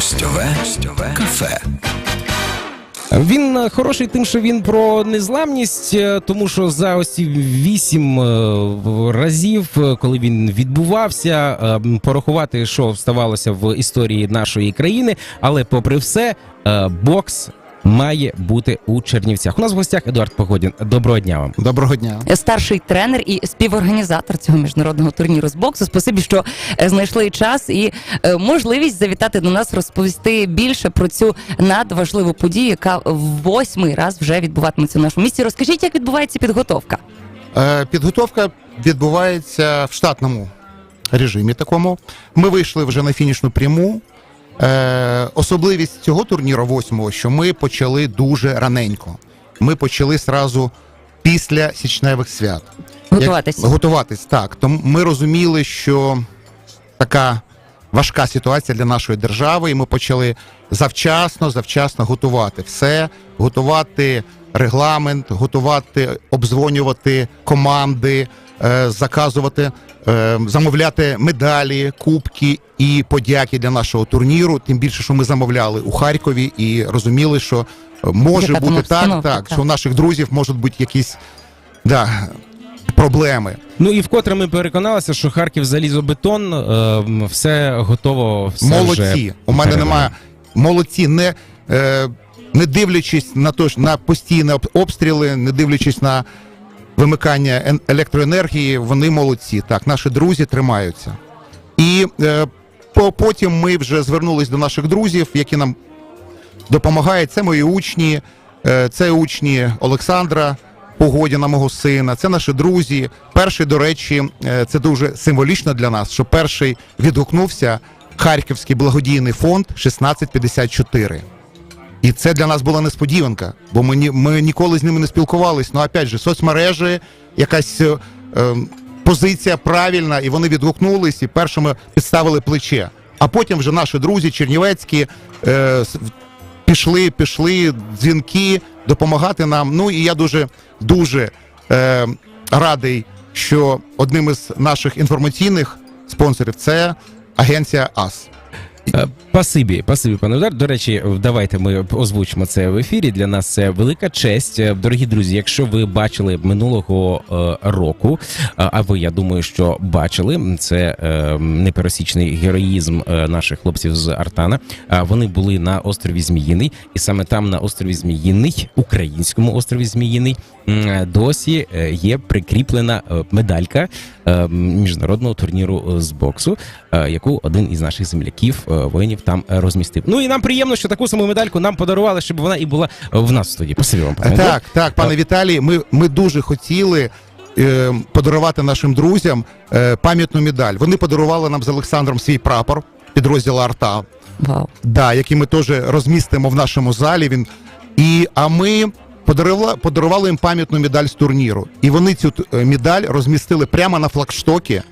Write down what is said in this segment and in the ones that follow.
Гостьове. Кафе. Він е, хороший тим, що він про незламність, е, тому що за ось вісім е, разів, коли він відбувався, е, порахувати, що ставалося в історії нашої країни, але попри все, бокс має бути у Чернівцях. У нас в гостях Едуард Погодін. Доброго дня вам. Доброго дня. старший тренер і співорганізатор цього міжнародного турніру з боксу. Спасибі, що е, знайшли час і е, можливість завітати до нас, розповісти більше про цю надважливу подію, яка в восьмий раз вже відбуватиметься в нашому місті. Розкажіть, як відбувається підготовка? Е, Підготовка відбувається в штатному режимі. Такому ми вийшли вже на фінішну пряму. Е, Особливість цього турніру, восьмого, що ми почали дуже раненько. Ми почали сразу після січневих свят. Готуватись. Як, готуватись, так. Тому ми розуміли, що така важка ситуація для нашої держави, і ми почали завчасно, завчасно готувати все, готувати регламент, готувати, обдзвонювати команди, е, заказувати, замовляти медалі, кубки і подяки для нашого турніру. Тим більше, що ми замовляли у Харкові і розуміли, що е, може Яка бути так, так, так. що у наших друзів можуть бути якісь да, проблеми. Ну і вкотре ми переконалися, що Харків залізобетон, е, все готово. Все молодці. вже У мене немає молодці, не, е, не дивлячись на то, що- на постійні обстріли, не дивлячись на вимикання ен- електроенергії, вони молодці. Так, наші друзі тримаються. І е, по, потім ми вже звернулись до наших друзів, які нам допомагають. Це мої учні, е, це учні Олександра. Погодіна, мого сина, це наші друзі. Перший, до речі, е, це дуже символічно для нас, що перший відгукнувся Харківський благодійний фонд 1654. І це для нас була несподіванка, бо ми, ми ніколи з ними не спілкувались. Ну, опять же, соцмережі, якась е, е, позиція правильна, і вони відгукнулись і першими підставили плече. А потім вже наші друзі чернівецькі е, пішли, пішли дзвінки допомагати нам. Ну і я дуже дуже е, радий, що одним із наших інформаційних спонсорів це агенція АС. Е, Пасибі, пасибі, пане Удар. До речі, давайте ми озвучимо це в ефірі. Для нас це велика честь. Е, Дорогі друзі, якщо ви бачили минулого е, року, а ви я думаю, що бачили це непересічний героїзм наших хлопців з Артана. Вони були на острові Зміїний, і саме там на острові Зміїний, українському острові Зміїний, досі є прикріплена медалька міжнародного турніру з боксу, яку один із наших земляків воїнів там е, розмістив. Ну і нам приємно, що таку саму медальку нам подарували, щоб вона і була в нас в студії. Спасибі вам, пане. Так, так, пане Віталій, ми, ми дуже хотіли е, подарувати нашим друзям е, пам'ятну медаль. Вони подарували нам з Олександром свій прапор підрозділу Арта, Вау. да, який ми теж розмістимо в нашому залі. Він і а ми подарували, подарували їм пам'ятну медаль з турніру. І вони цю е, медаль розмістили прямо на флагштокі.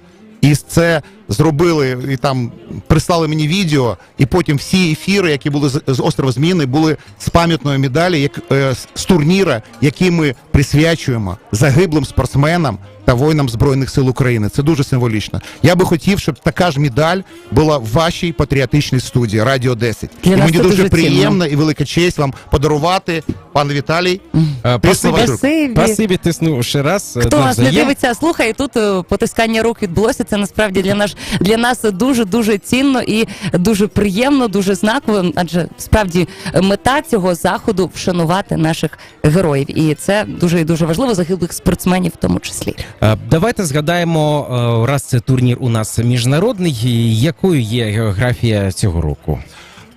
І це зробили і там прислали мені відео, і потім всі ефіри, які були з, острова Зміни, були з пам'ятної медалі, як е, з- турніра, який ми присвячуємо загиблим спортсменам та воїнам збройних сил України. Це дуже символічно. Я би хотів, щоб така ж медаль була в вашій патріотичній студії Радіо 10. І мені дуже приємно і велика честь вам подарувати, пане Віталій. Е, Пасибі, Спасибі. пасибі тисну ще раз. е, Хто нас не дивиться, слухай, тут е, потискання рук відбулося. Це насправді для нас для нас дуже дуже цінно і дуже приємно, дуже знаково. Адже справді мета цього заходу вшанувати наших героїв, і це дуже і дуже важливо загиблих спортсменів, в тому числі. Е, Давайте згадаємо, е, раз це турнір у нас міжнародний. Якою є географія цього року?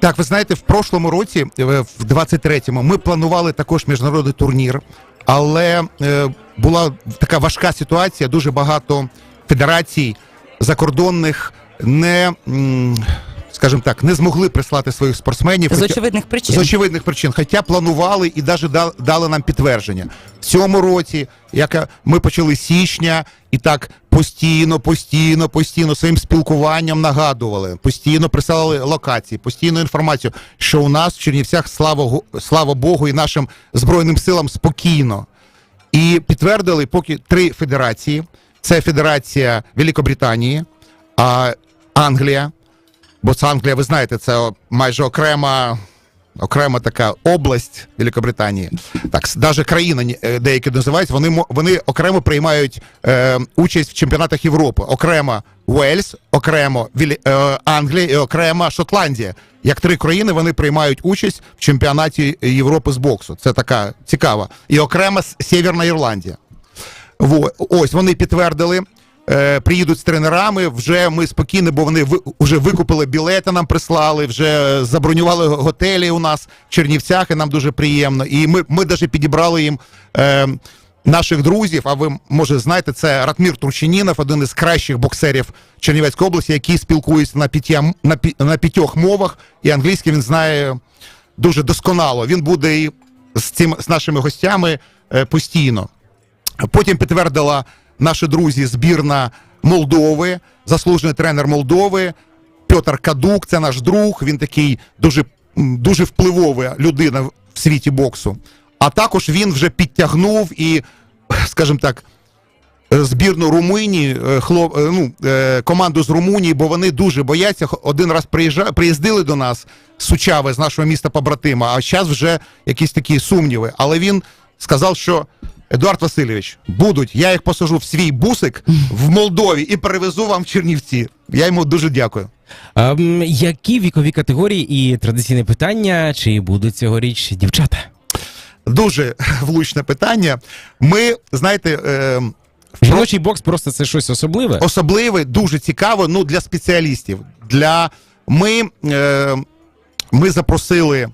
Так, ви знаєте, в прошлому році, е, в 23-му, ми планували також міжнародний турнір, але е, була така важка ситуація. Дуже багато федерацій закордонних не, скажімо так, не змогли прислати своїх спортсменів. З очевидних причин. з очевидних причин, хоча планували і навіть дали, дали нам підтвердження. В цьому році, як ми почали січня, і так постійно, постійно, постійно своїм спілкуванням нагадували, постійно присилали локації, постійну інформацію, що у нас в Чернівцях, слава, слава Богу, і нашим Збройним силам спокійно. І підтвердили поки три федерації: це Федерація Великобританії, а, Англія, бо це Англія, ви знаєте, це майже окрема. Окрема така область Великобританії, так навіть країна е, деякі називають. Вони вони окремо приймають е, участь в чемпіонатах Європи. Окремо Уельс, окремо Вілі, е, Англія і окремо Шотландія. Як три країни вони приймають участь в чемпіонаті Європи з боксу. Це така цікава. І окремо Сєвєрна Ірландія. Ось вони підтвердили. Е, приїдуть з тренерами. Вже ми спокійні, бо вони вже викупили білети, нам прислали, вже забронювали готелі у нас в Чернівцях, і нам дуже приємно. І ми, ми навіть підібрали їм е, наших друзів. А ви може знаєте, це Ратмір Турчинінов, один із кращих боксерів Чернівецької області, який спілкується на п'ятя на, на п'ятьох мовах, і англійський він знає дуже досконало. Він буде і з цим з нашими гостями е, постійно. Потім підтвердила наші друзі збірна Молдови, заслужений тренер Молдови Петр Кадук. Це наш друг. Він такий дуже, дуже впливова людина в світі боксу. А також він вже підтягнув і, скажімо так, е, збірну Румунії, е, хлоп, е, ну, команду з Румунії, бо вони дуже бояться. Один раз приїздили до нас Сучави, з нашого міста побратима, а зараз вже якісь такі сумніви. Але він сказав, що Едуард Васильович, будуть, я їх посажу в свій бусик в Молдові і перевезу вам в Чернівці. Я йому дуже дякую. А, які вікові категорії і традиційне питання, чи будуть цьогоріч дівчата? Дуже влучне питання. Ми, знаєте, е, Жіночий бокс просто це щось особливе. особливе, дуже цікаво ну, для спеціалістів. Для... Ми, е, ми запросили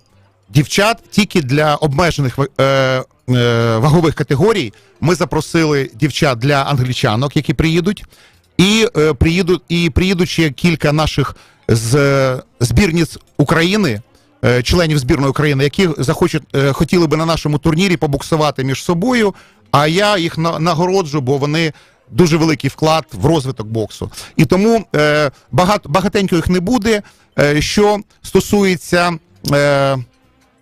дівчат тільки для обмежених е, вагових категорій. Ми запросили дівчат для англічанок, які приїдуть. І, е, приїдуть, і приїдуть ще кілька наших з е, збірниць України, е, членів збірної України, які захочуть, е, хотіли би на нашому турнірі побуксувати між собою. А я їх на- нагороджу, бо вони дуже великий вклад в розвиток боксу. І тому е, багато, багатенько їх не буде. Е, що стосується е,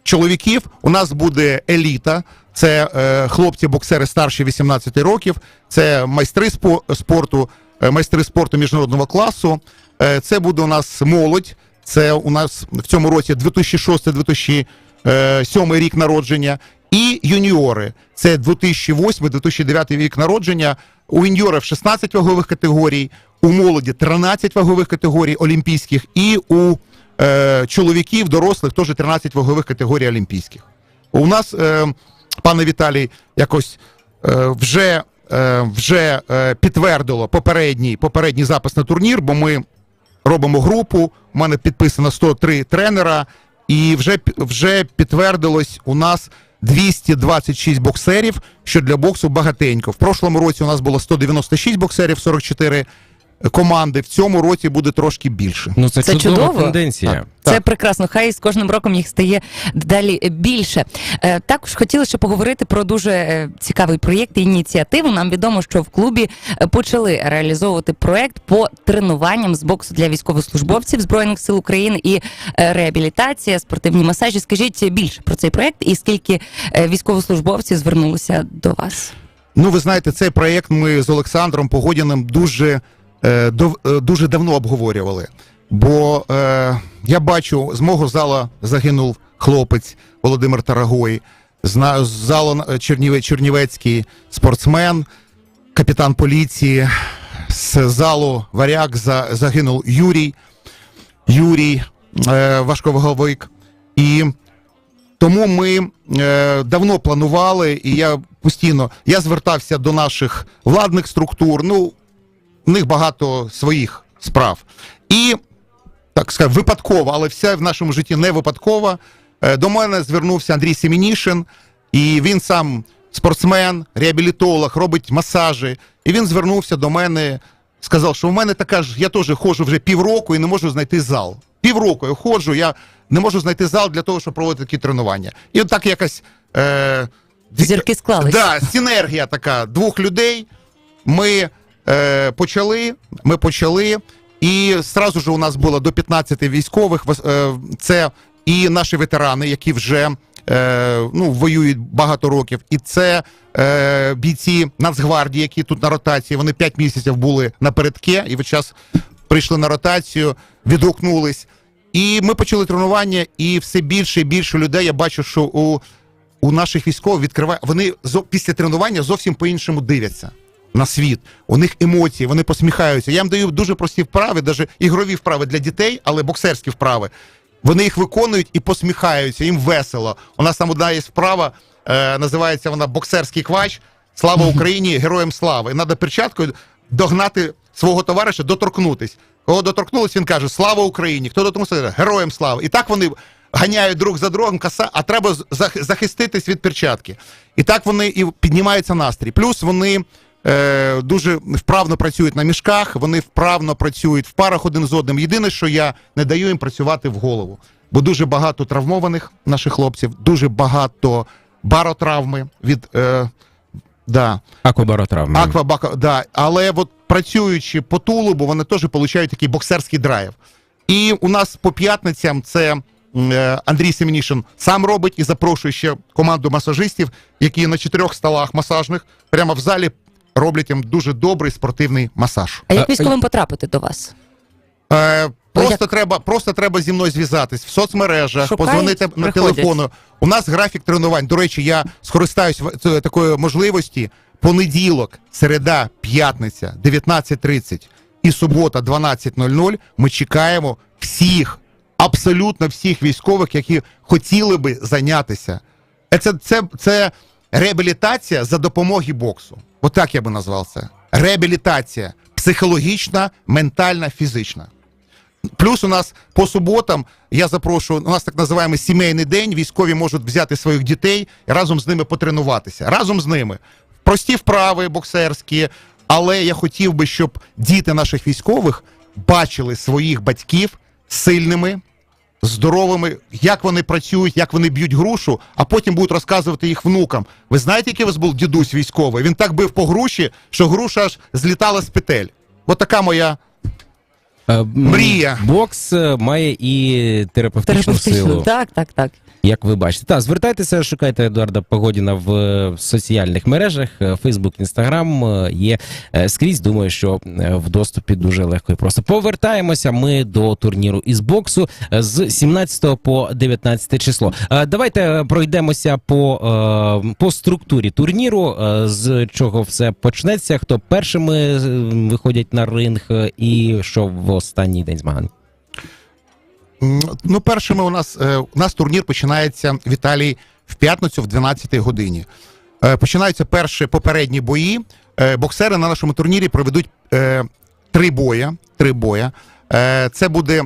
чоловіків, у нас буде еліта. Це е, хлопці-боксери старші 18 років, це майстри спо- спорту, е, майстри спорту міжнародного класу. Е, це буде у нас молодь. Це у нас в цьому році 2006-2007 рік народження. І юніори це 2008-2009 рік народження. У юніорів 16 вагових категорій, у молоді 13 вагових категорій олімпійських, і у е, чоловіків, дорослих теж 13 вагових категорій олімпійських. У нас, е, пане Віталій, якось е, вже, е, вже е, підтвердило попередній, попередній запис на турнір, бо ми робимо групу. У мене підписано 103 тренера, і вже, вже підтвердилось у нас 226 боксерів, що для боксу багатенько. В прошлому році у нас було 196 боксерів, 44 команди. В цьому році буде трошки більше. Ну це, Це чудова чудово. тенденція. Так. Це прекрасно. Хай з кожним роком їх стає далі більше. Е, Також хотіли ще поговорити про дуже е, цікавий проєкт і ініціативу. Нам відомо, що в клубі е, почали реалізовувати проєкт по тренуванням з боксу для військовослужбовців збройних сил України і реабілітація, спортивні масажі. Скажіть більше про цей проєкт і скільки військовослужбовців звернулося до вас? Ну, ви знаєте, цей проєкт ми з Олександром Погодіним дуже, дуже давно обговорювали. Бо е, я бачу, з мого зала загинув хлопець Володимир Тарагой, з, залу е, Черніве, Чернівецький спортсмен, капітан поліції, з залу Варяг за, загинув Юрій, Юрій е, важковаговик. І тому ми е, давно планували, і я постійно я звертався до наших владних структур. Ну, в них багато своїх справ. І так сказати, випадково, але все в нашому житті не випадково. Е, до мене звернувся Андрій Семінішин, і він сам спортсмен, реабілітолог, робить масажі. І він звернувся до мене, сказав, що у мене така ж, я теж ходжу вже півроку і не можу знайти зал. Півроку я ходжу, я не можу знайти зал для того, щоб проводити такі тренування. І от так якось. Е, Зірки склались. Да, синергія така двох людей. Ми е, почали, ми почали, і зразу ж у нас було до 15 військових. Е, це і наші ветерани, які вже е, ну, воюють багато років. І це е, бійці Нацгвардії, які тут на ротації. Вони 5 місяців були напередке, і весь час прийшли на ротацію, відгукнулись. І ми почали тренування, і все більше і більше людей. Я бачу, що у, у наших військових відкриває. Вони зо- після тренування зовсім по-іншому дивляться на світ. У них емоції, вони посміхаються. Я їм даю дуже прості вправи, навіть ігрові вправи для дітей, але боксерські вправи. Вони їх виконують і посміхаються, їм весело. У нас там одна є вправа, е, називається вона боксерський квач. Слава Україні, героям слави. І треба перчаткою догнати свого товариша, доторкнутись. Кого доторкнулись, він каже Слава Україні! Хто доторкнувся, героям слави. І так вони ганяють друг за другом, каса, а треба зах- захиститись від перчатки. І так вони і піднімається настрій. Плюс вони е, дуже вправно працюють на мішках, вони вправно працюють в парах один з одним. Єдине, що я не даю їм працювати в голову, бо дуже багато травмованих наших хлопців, дуже багато баротравми від. Е, да, Аквабаротравми. Аквабака, да. Але от працюючи по тулубу, вони теж отримують такий боксерський драйв. І у нас по п'ятницям це е, Андрій Семенішин сам робить і запрошує ще команду масажистів, які на чотирьох столах масажних прямо в залі роблять їм дуже добрий спортивний масаж. А як військовим потрапити до вас? Е, просто, як? треба, просто треба зі мною зв'язатись в соцмережах, Шукають, позвонити на приходять. телефону. У нас графік тренувань. До речі, я скористаюсь такою можливості. Понеділок, середа, п'ятниця, 19.30 і субота, 12.00 ми чекаємо всіх, абсолютно всіх військових, які хотіли би зайнятися. Е, Це, це, це реабілітація за допомоги боксу. Отак я би назвав це. Реабілітація психологічна, ментальна, фізична. Плюс у нас по суботам я запрошую, у нас так називаємо сімейний день. Військові можуть взяти своїх дітей і разом з ними потренуватися. Разом з ними. Прості вправи боксерські, але я хотів би, щоб діти наших військових бачили своїх батьків сильними, здоровими, як вони працюють, як вони б'ють грушу, а потім будуть розказувати їх внукам. Ви знаєте, який у вас був дідусь військовий? Він так бив по груші, що груша аж злітала з петель. От така моя Мрія. Бокс е, має і терапевтичну Терапевтично. силу. Так, так, так. Як ви бачите, так, звертайтеся, шукайте Едуарда Погодіна в е, соціальних мережах, Фейсбук, Інстаграм є е, скрізь. Думаю, що е, в доступі дуже легко і просто. Повертаємося ми до турніру із боксу е, з 17 по 19 число. Е, Давайте пройдемося по, е, по структурі турніру, е, з чого все почнеться. Хто першими е, виходять на ринг, е, і що в останній день змагань. Ну, першими у нас е, у нас турнір починається в Італії в п'ятницю в 12 годині. Е, починаються перші попередні бої. Е, боксери на нашому турнірі проведуть три боя. Три боя. Це буде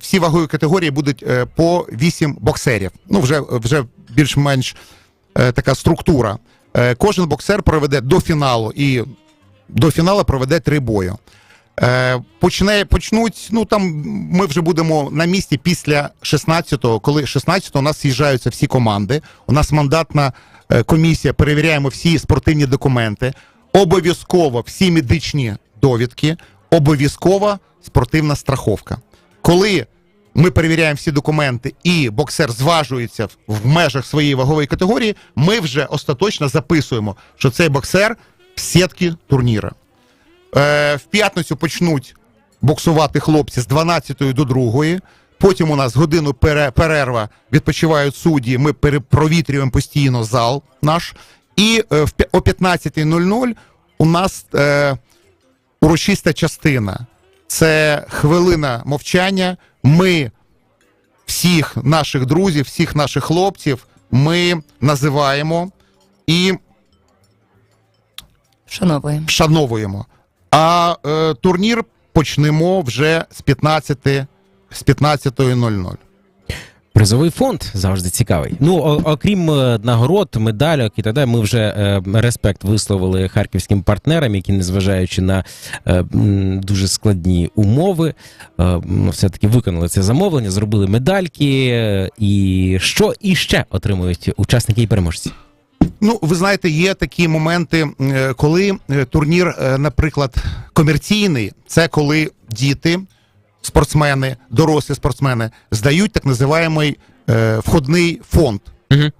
всі вагові категорії будуть по вісім боксерів. Ну, вже, вже більш-менш така структура. Кожен боксер проведе до фіналу і до фіналу проведе три бої. Е, почне, почнуть, ну там ми вже будемо на місці після 16-го, коли 16-го у нас з'їжджаються всі команди. У нас мандатна е, комісія, перевіряємо всі спортивні документи, обов'язково всі медичні довідки, обов'язкова спортивна страховка. Коли ми перевіряємо всі документи і боксер зважується в- межах своєї вагової категорії, ми вже остаточно записуємо, що цей боксер в сітки турніра. Е, в п'ятницю почнуть боксувати хлопці з 12 до 2. Потім у нас годину перерва, відпочивають судді. Ми пере- провітрюємо постійно зал наш. І е, в о 15.00 у нас е, урочиста частина. Це хвилина мовчання. Ми всіх наших друзів, всіх наших хлопців ми називаємо і Шановуємо. вшановуємо. А е, турнір почнемо вже з 15 з 15.00. Призовий фонд завжди цікавий. Ну окрім е, нагород, медальок і так далі, ми вже е, респект висловили харківським партнерам, які, незважаючи на е, дуже складні умови, е, все-таки виконали це замовлення, зробили медальки. е, І що іще отримують учасники і переможці? Ну, ви знаєте, є такі моменти, е, коли е, турнір, е, наприклад, комерційний, це коли діти, спортсмени, дорослі спортсмени здають так називаємий входний фонд. Угу.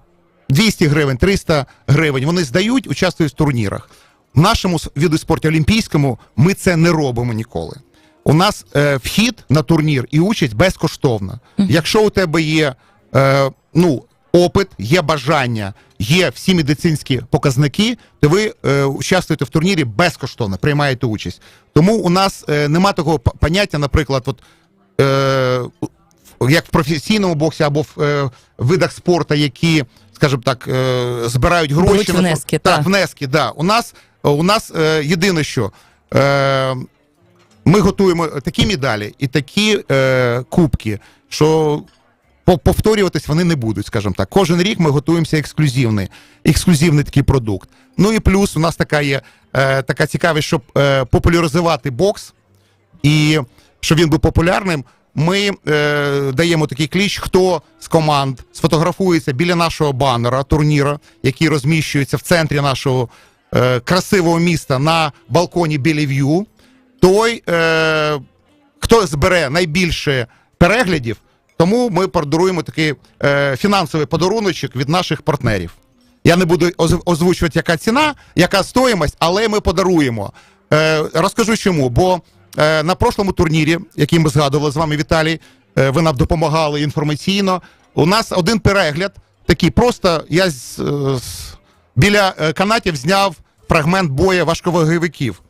200 гривень, 300 гривень. Вони здають, участвують в турнірах. В нашому виду спорту олімпійському ми це не робимо ніколи. у нас е, вхід на турнір і участь безкоштовна. Якщо у тебе є е, ну, опит, є бажання, є всі медицинські показники, то ви е, участвуєте в турнірі безкоштовно, приймаєте участь. Тому у нас е, нема такого поняття, наприклад, от, е, як в професійному боксі або в е, видах спорту, які, скажімо так, е, збирають гроші на внески, так, так. внески. Да. У нас у нас е, єдине, що е, ми готуємо такі медалі і такі е, кубки, що повторюватись вони не будуть, скажімо так. Кожен рік ми готуємося ексклюзивний, ексклюзивний такий продукт. Ну і плюс у нас така є е, така цікавість, щоб е, популяризувати бокс і щоб він був популярним. Ми е, даємо такий кліч, хто з команд сфотографується біля нашого банера турніра, який розміщується в центрі нашого е, красивого міста на балконі Білів'ю. Той, е, хто збере найбільше переглядів, тому ми подаруємо такий е, фінансовий подаруночок від наших партнерів. Я не буду озвучувати, яка ціна, яка стоїмость, але ми подаруємо. Е, розкажу чому. Бо е, на прошлому турнірі, який ми згадували з вами, Віталій, е, ви нам допомагали інформаційно. У нас один перегляд, такий просто я з, е, з- біля е, канатів зняв фрагмент бою важковаговиків.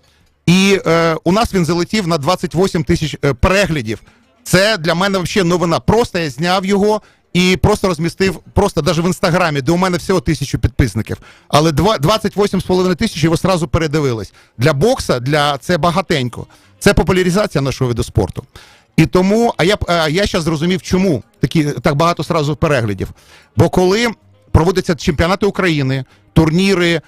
І е, у нас він залетів на 28 тисяч е, переглядів. Це для мене взагалі новина. Просто я зняв його і просто розмістив, просто навіть в інстаграмі, де у мене всього тисячу підписників. Але два- 28,5 тисяч його сразу передивились. Для бокса для це багатенько. Це популяризація нашого виду спорту. І тому, а я а я зараз зрозумів, чому такі так багато сразу переглядів. Бо коли проводяться чемпіонати України, турніри,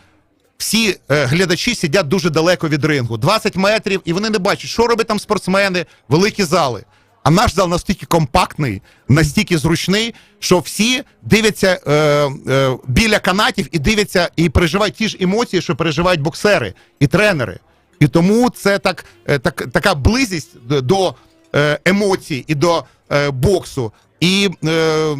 всі е, глядачі сидять дуже далеко від рингу, 20 метрів, і вони не бачать, що роблять там спортсмени, великі зали. А наш зал настільки компактний, настільки зручний, що всі дивляться е, е, біля канатів і дивляться і переживають ті ж емоції, що переживають боксери і тренери. І тому це так, е, так, така близькість д- до е, емоцій і до е, боксу, і, е,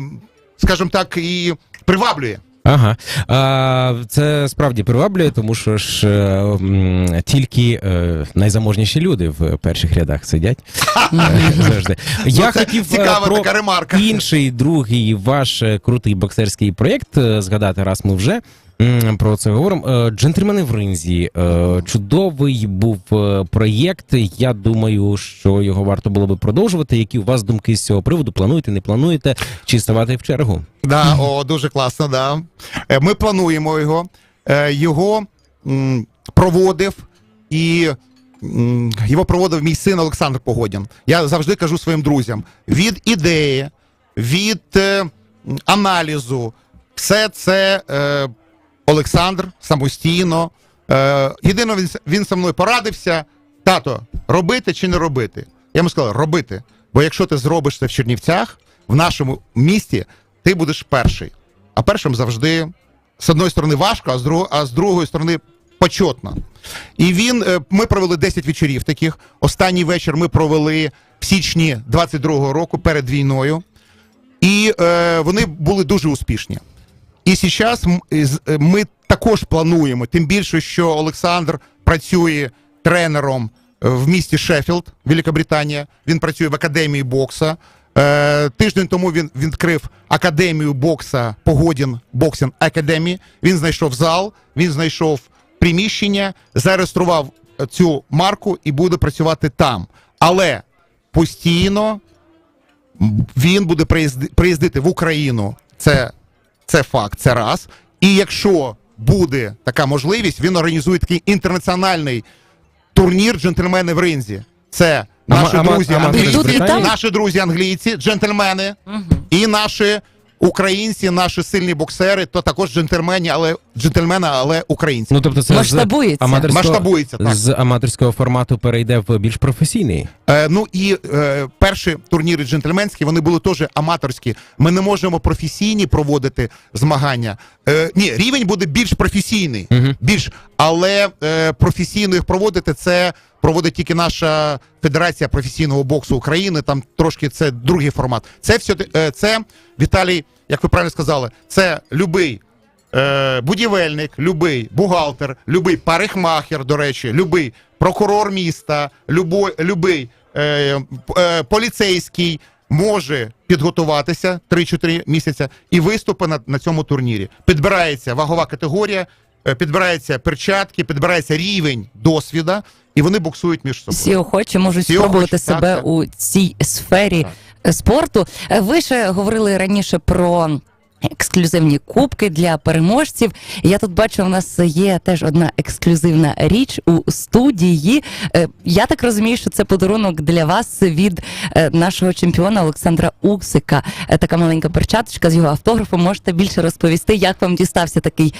скажімо так, і приваблює. Ага. А, це справді приваблює, тому що ж е, тільки е, найзаможніші люди в перших рядах сидять. Е, Завжди. Я Ну, це хотів е, цікава про така ремарка. інший другий ваш е, крутий боксерський проєкт е, згадати, раз ми вже про це говоримо. Е, Джентльмени в ринзі. Е, Чудовий був е, проєкт. Я думаю, що його варто було би продовжувати. Які у вас думки з цього приводу? Плануєте, не плануєте? Чи ставати в чергу? Да, о, дуже класно, да. Ми плануємо його. Його проводив і його проводив мій син Олександр Погодін. Я завжди кажу своїм друзям: від ідеї, від е, аналізу, все це е, Олександр самостійно. Е, єдине, він, він зі мною порадився: тато, робити чи не робити? Я йому сказав, робити. Бо якщо ти зробиш це в Чернівцях, в нашому місті, ти будеш перший. А першим завжди, з одної сторони, важко, а з, друг, а з другої сторони, почетно. І він, е, ми провели 10 вечорів таких. Останній вечір ми провели в січні 22-го року перед війною. І е, вони були дуже успішні. І зараз е, ми також плануємо, тим більше, що Олександр працює тренером е, в місті Шеффілд, Великобританія. Він працює в академії бокса. Е, тиждень тому він відкрив академію бокса Погодін Боксинг Академі. Він знайшов зал, він знайшов приміщення, зареєстрував цю марку і буде працювати там. Але постійно він буде приїзди- приїздити в Україну. Це, це факт, це раз. І якщо буде така можливість, він організує такий інтернаціональний турнір джентльмени в ринзі. Це наші друзі англійці, наші друзі англійці, джентльмени, і наші українці, наші сильні боксери, то також джентльмені, але джентльмени, але українці. Ну тобто це Масштабується. з аматорського, Масштабується, так. з аматорського формату перейде в більш професійний. Е, ну і е, перші турніри джентльменські вони були теж аматорські. Ми не можемо професійні проводити змагання. Е, ні, рівень буде більш професійний, більш, але е, професійно їх проводити це проводить тільки наша Федерація професійного боксу України. Там трошки це другий формат. Це все це Віталій, як ви правильно сказали, це любий е, будівельник, любий бухгалтер, любий парикмахер, до речі, любий прокурор міста, любой, любий е, е, поліцейський може підготуватися 3-4 місяці і виступи на, на цьому турнірі. Підбирається вагова категорія, е, підбираються перчатки, підбирається рівень досвіда, і вони боксують між собою. Всі охочі можуть Всі спробувати охочі, себе так. у цій сфері так. спорту. Е, Ви ще говорили раніше про. Ексклюзивні кубки для переможців. Я тут бачу, у нас є теж одна ексклюзивна річ у студії. Е, Я так розумію, що це подарунок для вас від е, нашого чемпіона Олександра Уксика. Е, Така маленька перчаточка з його автографом. Можете більше розповісти, як вам дістався такий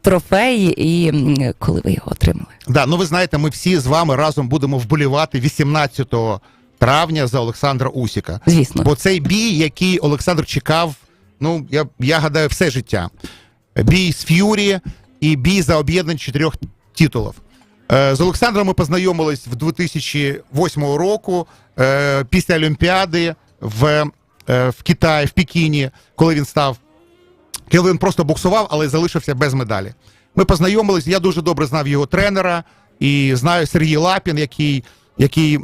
трофей і коли ви його отримали? Да, ну ви знаєте, ми всі з вами разом будемо вболівати 18 травня за Олександра Усіка. Звісно. Бо цей бій, який Олександр чекав, ну я, я гадаю, все життя. Бій з Ф'юрі і бій за об'єднання чотирьох титулів. Е, З Олександром ми познайомились в 2008 року е, після Олімпіади в, е, в Китаї, в Пекіні, коли він став коли він просто боксував, але залишився без медалі. Ми познайомились, я дуже добре знав його тренера і знаю Сергій Лапін, який, який,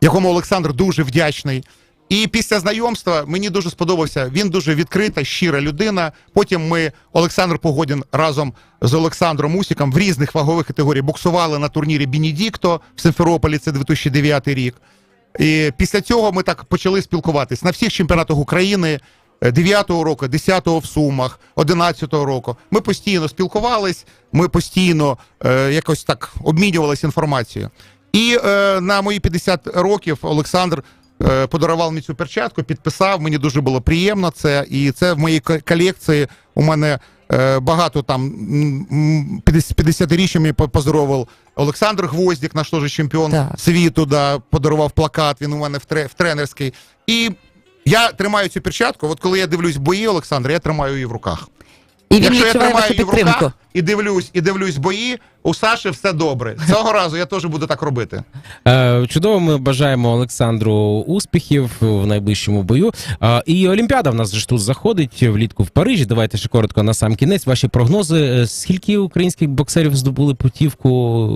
якому Олександр дуже вдячний. І після знайомства мені дуже сподобався. Він дуже відкрита, щира людина. Потім ми, Олександр Погодін, разом з Олександром Усіком в різних вагових категоріях боксували на турнірі Бенедікто в Симферополі, це 2009 рік. І після цього ми так почали спілкуватись на всіх чемпіонатах України. 9-го року, 10-го в Сумах, 11-го року. Ми постійно спілкувались, ми постійно е, якось так обмінювалися інформацією. І е, на мої 50 років Олександр е, подарував мені цю перчатку, підписав. Мені дуже було приємно це. І це в моїй колекції. У мене е, багато там м, м, 50 50-річчя мені по- поздоровив Олександр Гвоздік, наш теж чемпіон Так. світу, да, подарував плакат. Він у мене в тренерський. І я тримаю цю перчатку. От коли я дивлюсь бої Олександра, я тримаю її в руках. І він Якщо я відчуває тримаю вашу її в підтримку. руках і дивлюсь, і дивлюсь бої, у Саші все добре. Цього разу я теж буду так робити. Е, Чудово, ми бажаємо Олександру успіхів в найближчому бою. Е, І Олімпіада в нас же ж тут заходить влітку в Парижі. Давайте ще коротко на сам кінець. Ваші прогнози. Е, Скільки українських боксерів здобули путівку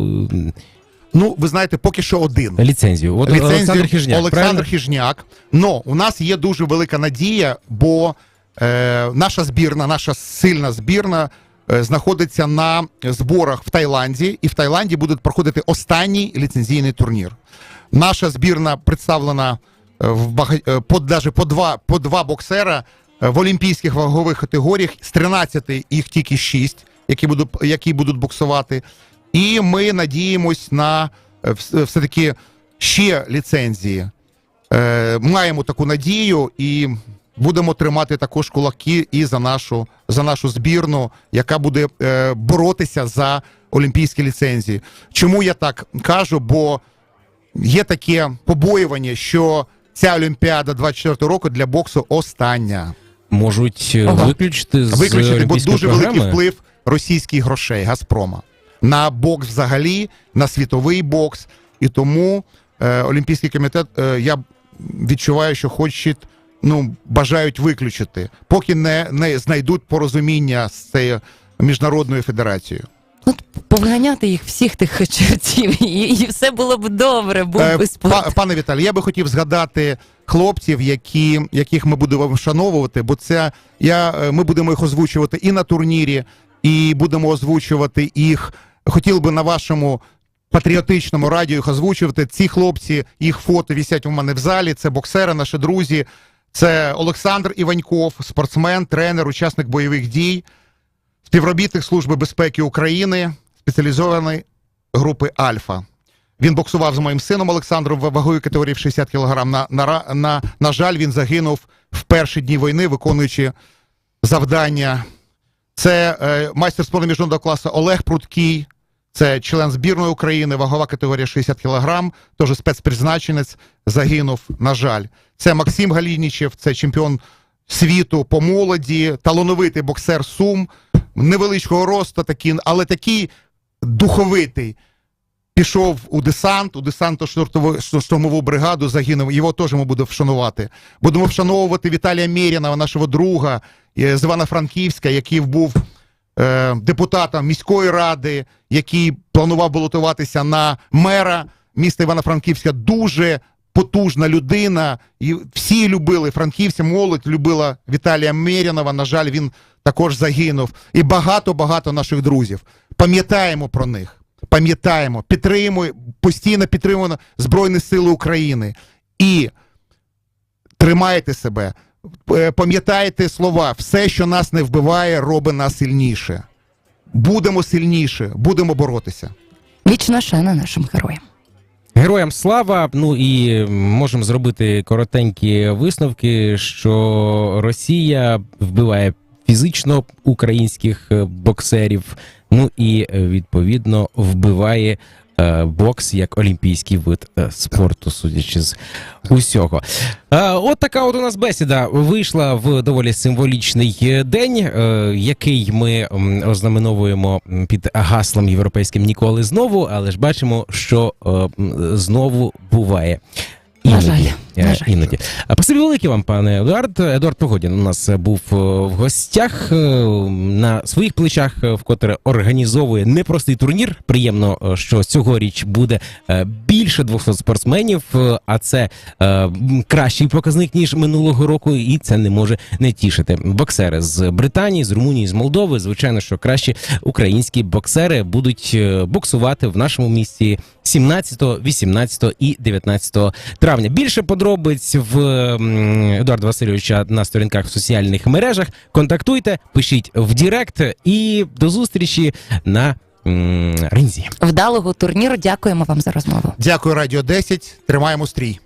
Ну, ви знаєте, поки що один. ліцензію? От Ліцензію Олександр Хіжняк. Олександр правильно? Хіжняк. Но у нас є дуже велика надія, бо е, наша збірна, наша сильна збірна е, знаходиться на зборах в Таїланді, і в Таїланді буде проходити останній ліцензійний турнір. Наша збірна представлена е, в бага... е, по, даже по, два, по два боксера в олімпійських вагових категоріях. З 13 їх тільки 6, які будуть, які будуть боксувати. І ми надіємось на е, все-таки ще ліцензії. Е, маємо таку надію і будемо тримати також кулаки і за нашу, за нашу збірну, яка буде е, боротися за олімпійські ліцензії. Чому я так кажу? Бо є таке побоювання, що ця Олімпіада 24 року для боксу остання. Можуть е, Ага. виключити з Виключити, бо дуже програми. великий вплив російських грошей Газпрома на бокс взагалі, на світовий бокс. І тому е, Олімпійський комітет, е, я відчуваю, що хочуть, ну, бажають виключити, поки не, не знайдуть порозуміння з цією міжнародною федерацією. От повиганяти їх всіх тих чортів, і, і все було б добре, був Е, би спорт. па- Пане Віталій, я би хотів згадати хлопців, які, яких ми будемо вшановувати, бо це я, е, ми будемо їх озвучувати і на турнірі, і будемо озвучувати їх. Хотів би на вашому патріотичному радіо їх озвучувати. Ці хлопці, їх фото вісять у мене в залі. Це боксери, наші друзі. Це Олександр Іваньков, спортсмен, тренер, учасник бойових дій, співробітник Служби безпеки України, спеціалізованої групи Альфа. Він боксував з моїм сином Олександром в ваговій категорії в 60 кг. На, на, на, на жаль, він загинув в перші дні війни, виконуючи завдання. Це е, майстер спорту міжнародного класу Олег Пруткий, це член збірної України, вагова категорія 60 кг, теж спецпризначенець, загинув, на жаль. Це Максим Галінічев, це чемпіон світу по молоді, талановитий боксер Сум, невеличкого росту, такий, але такий духовитий пішов у десант, у десанту штурмову бригаду загинув. Його теж ми будемо вшанувати. Будемо вшановувати Віталія Мєріна, нашого друга е, з Івано-Франківська, який був е, депутатом міської ради, який планував балотуватися на мера міста Івано-Франківська дуже потужна людина. І всі любили франківці, молодь любила Віталія Мерінова. На жаль, він також загинув. І багато-багато наших друзів. Пам'ятаємо про них. Пам'ятаємо, підтримуємо, постійно підтримуємо Збройні Сили України. І тримайте себе, пам'ятайте слова, все, що нас не вбиває, робить нас сильніше. Будемо сильніше, будемо боротися. Вічна шана нашим героям. Героям слава. Ну і можемо зробити коротенькі висновки, що Росія вбиває фізично українських е, боксерів. Ну і е, відповідно вбиває е, бокс як олімпійський вид е, спорту, судячи з усього. Е, От така от у нас бесіда вийшла в доволі символічний е, день, е, який ми ознаменовуємо під гаслом європейським ніколи знову, але ж бачимо, що е, знову буває. Е, на жаль. Іноді. А Спасибі велике вам, пане Едуард. Едуард Погодін у нас був е, в гостях е, на своїх плечах, е, вкотре організовує непростий турнір. Приємно, е, що цьогоріч буде е, більше 200 спортсменів, е, а це е, кращий показник ніж минулого року, і це не може не тішити. Боксери з Британії, з Румунії, з Молдови. Звичайно, що кращі українські боксери будуть е, боксувати в нашому місті 17, 18 і 19 травня. Більше подробиць в Едуарда Васильовича на сторінках в соціальних мережах. Контактуйте, пишіть в Дірект і до зустрічі на ринзі. Вдалого турніру. Дякуємо вам за розмову. Дякую, радіо 10. Тримаємо стрій.